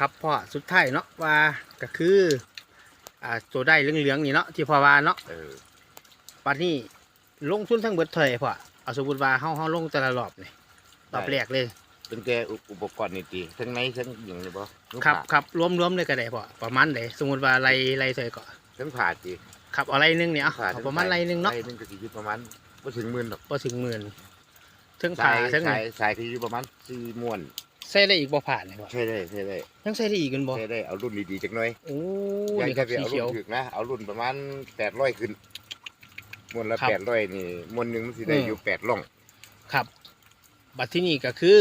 ครับพ่อสุดท้ายเนาะว่าก็คืออ่าตัวได้เหลืองๆนี่เนาะที่พ่อว่าเนาะเออปัดนี้ลงทุนทั้งเบิดเท่าไหร่พ่อเอาสมมุติว่าเฮาเฮาลงแต่ละรอบนี่รอบแรกเลยเป็นแค่อุปกรณ์นี่ตีทั้งในทั้งอย่างนี้บ่ทั้งครับผ่าครับรวมๆเลยก็ได้พ่อประมาณใดสมมุติว่าไรไรเท่าไหร่ก็ทั้งผ่าตีครับเอาไรหนึงเนี่ยเอาผ่เอาประมาณไรหนึงเนาะไรหนึงก็สิอยู่ประมาณบ่ถึงหมื่นหรอกบ่ถึงหมื่นถึงสาผ่ายถึงสายสายที่อยู่ประมาณสี่ม้วน ใส่ได้อีกบ่ผ่านเลยพ่อใช่ได้ใช่ได้ยังใส่ได้อีกกันบ่ใช่ได้เอารุ่นดีๆจักหน่อยโอ้อยากนี่คจะรับไปสีเอาเขีรุ่ยนวถึกนะเอารุ่นประมาณแปดร้อยขึ้นมวนละครับแปดร้อยนี่มวนหนึ่งมันสิได้อืมอยู่แปดล่องครับ บัดที่นี่ก็คือ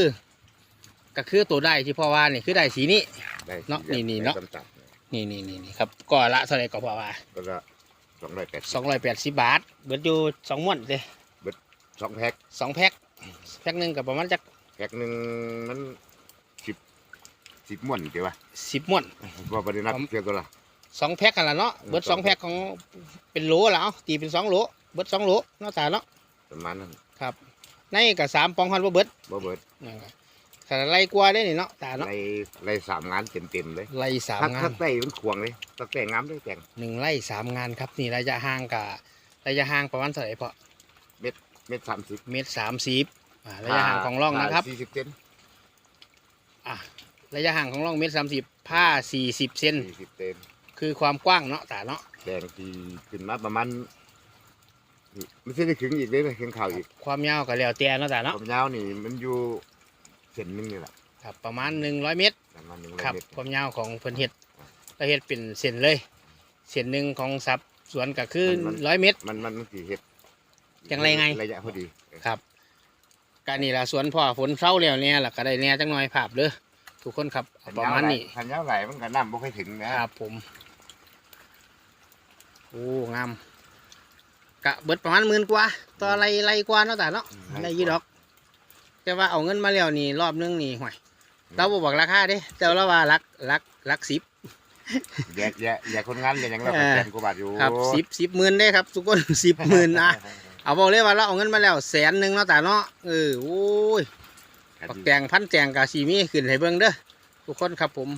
ก็คือตัวได้ที่พ่อว่านี่คือได้สีนี้ได้เนาะสี่นี่ๆเนาะได้ต่ำนี่นี่นี่นี่ครับก็ละเท่าไหร่ก็พ่อว่าๆก็ละสองร้อยแปดสองร้อยแปดสิบบาทเบิดอยู่สองม้วนเลยสองแพ็คสองแพ็คแพ็คหนึ่งกับประมาณจักแพ็คหนึ่งมันสิบ สิบม้วนเดี๋ยววะสิบม้วน ว่าประเด็นนับผมเกี่ยวตัวละสองแพ็คกันละเนาะเออเบิดสสอองงแพ็แพ็คคของเป็นโหลแล้วเอาตีเป็นสองโหลเบิดสองโหลเนาะตาเนาะประมาณนั้นครับ ในกับสามปองพันบ่เบิดบ่เบิดนะครับแต่ไล่กลัวได้นี่เนาะตาเนาะไล่ไล่สามงานเต็มเต็มๆเลยไล่สามถ้างาถ้านได้มันขวงเลยถ้าแต่งามได้แต่งหนึ่งไล่สามงานครับนี่ระยะห่างกับระยะห่างประมาณเท่าไหร่พอเม็ดสามสิบเมตรสามสิบอ่าระยะห่างของร่องนะครับสี่สิบเซนอะ ระยะห่างของร่องเมตรสามสิบผ้าสี่สิบเซนสี่สิบเซนคือความกว้างเนาะตาเนาะแดงที่ขึ้นมาประมาณไม่ใช่ได้ถึงอีกเลยนะถึงข่าวอีก ความยาวก็แล้วแต่เนาะตาคเนาะวามยาวนี่มันอยู่เส้นหนึงนี่แหละครับประมาณหนึ่งร้อยเมตรประมาณหนึ่งร้อยครับเมตรความยาวของเพิ่นเฮ็ดก็เฮ็ดเป็นเส้นเลยเส้นหนึ่งของสับสวนก็คือร้อยเมตร มันมันมันสี่เฮ็ดจังไรไงระยะพอดีครับการนี่ละสวนพ่อฝนเศร้าแล้วเนี่ยล่ะก็ได้แน่จังหน่อยภาพเด้อ ทุกคนครับเอาประมาณนี้ขันยาวไหลมันก็น้ำบ่ค่อยถึงนะครับผมโอ้งามกะเบิดประมาณหมื่นกว่าต่อไรไรกว่าเนาะแต่เนาะได้ยี่ดอก แต่ว่าเอาเงินมาแล้วนี่รอบนึงนี่ห่วยเราบบอกราคาเด้แต่เราว่ารักรักรักสิบแย่แย่แย่คนงานแย่ยังเราเออแสนกว่าบาทอยู่ครับสิบสิบหมื่นเด้ครับทุกคนสิบหมื่นนะเอาบอกเลยว่าเราเอาเงินมาแล้วแสนหนึ่งเนาะแต่เนาะเออโอ้ย ปักแตงพันแตงกะสีมีขึ้นให้เบิ่งเด้อทุกคนครับผม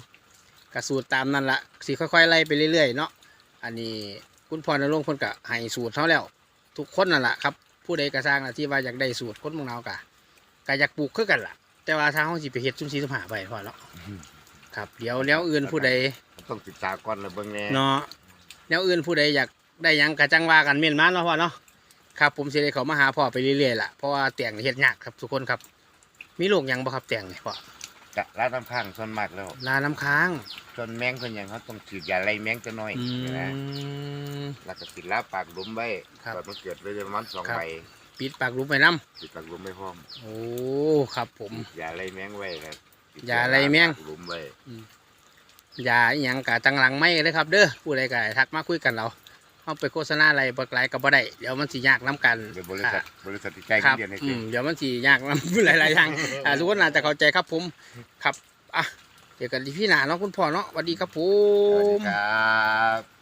กะสูตรตามนั่นละสีค่อยๆไล่ไปเรื่อยๆเนาะอันนี้คุณพ่อนรงค์คนกะให้สูตรเขาแล้ว ทุกคนนั่นแหละครับ ผู้ใดกระสร้างน่ะที่ว่าอยากได้สูตรคนเมึงนาวกะกะอยากปลูกคือกันล่ะ แต่ว่าทางเขาสิไปเฮ็ดซุ่มซีซุ่มหาไปพอเนาะครับเดี๋ยวแล้วอื่นผู้ใดต้องศึกษาก่อนเลยเบิ่งแน่เนาะแล้วอื่นผู้ใดอยากได้หยังกะจังว่ากันเมียนมาเนาะพ่อเนาะครับผมสิได้เขามาหาพ่อไปเรื่อยๆล่ะเพราะว่าแต่งเฮ็ดยากครับทุกคนครับ มีลูกหยังบ่ครับแต่งนี่พ่อกะร้านน้ำข้างส่วนมากแล้วลาน้ำค้างส่วนแมงส่วนหยังเขาต้องฉีดยาไล่แมงจะน้อยอืนะม แล้วก็ติดลาปากหลุมไว้ครับก่อนมันเกิดเลยประมาณสองครับใบปิดปากรูปไปน้ติดปากหลุมไว้พร้อมำโอ้ครับผม ยาไล่แมงไว้ครับติดยาไล่แมงปากหลุมไว้อย่าอหย่างกะจังหลังไม่เลยครับ เด้อผู้ใดกะทักมาคุยกันเรา เอาไปโฆษณาอะไรบักไลก็บ่ได้เดี๋ยวมันสิยากน้ำกันเดี๋ยวบริษัทอ่าบริษัทที่ใกล้ครับเรียนให้อืเก่งมเดี๋ยวมันสิยากน้ำ หลายๆอย่างอ่าทุกคนน่าจะเข้าใจครับผมครับอะเดี๋ยวกันที่พี่หนาเนาะคุณพ่อเนาะสวัสดีครับผสวัสดีม ครับ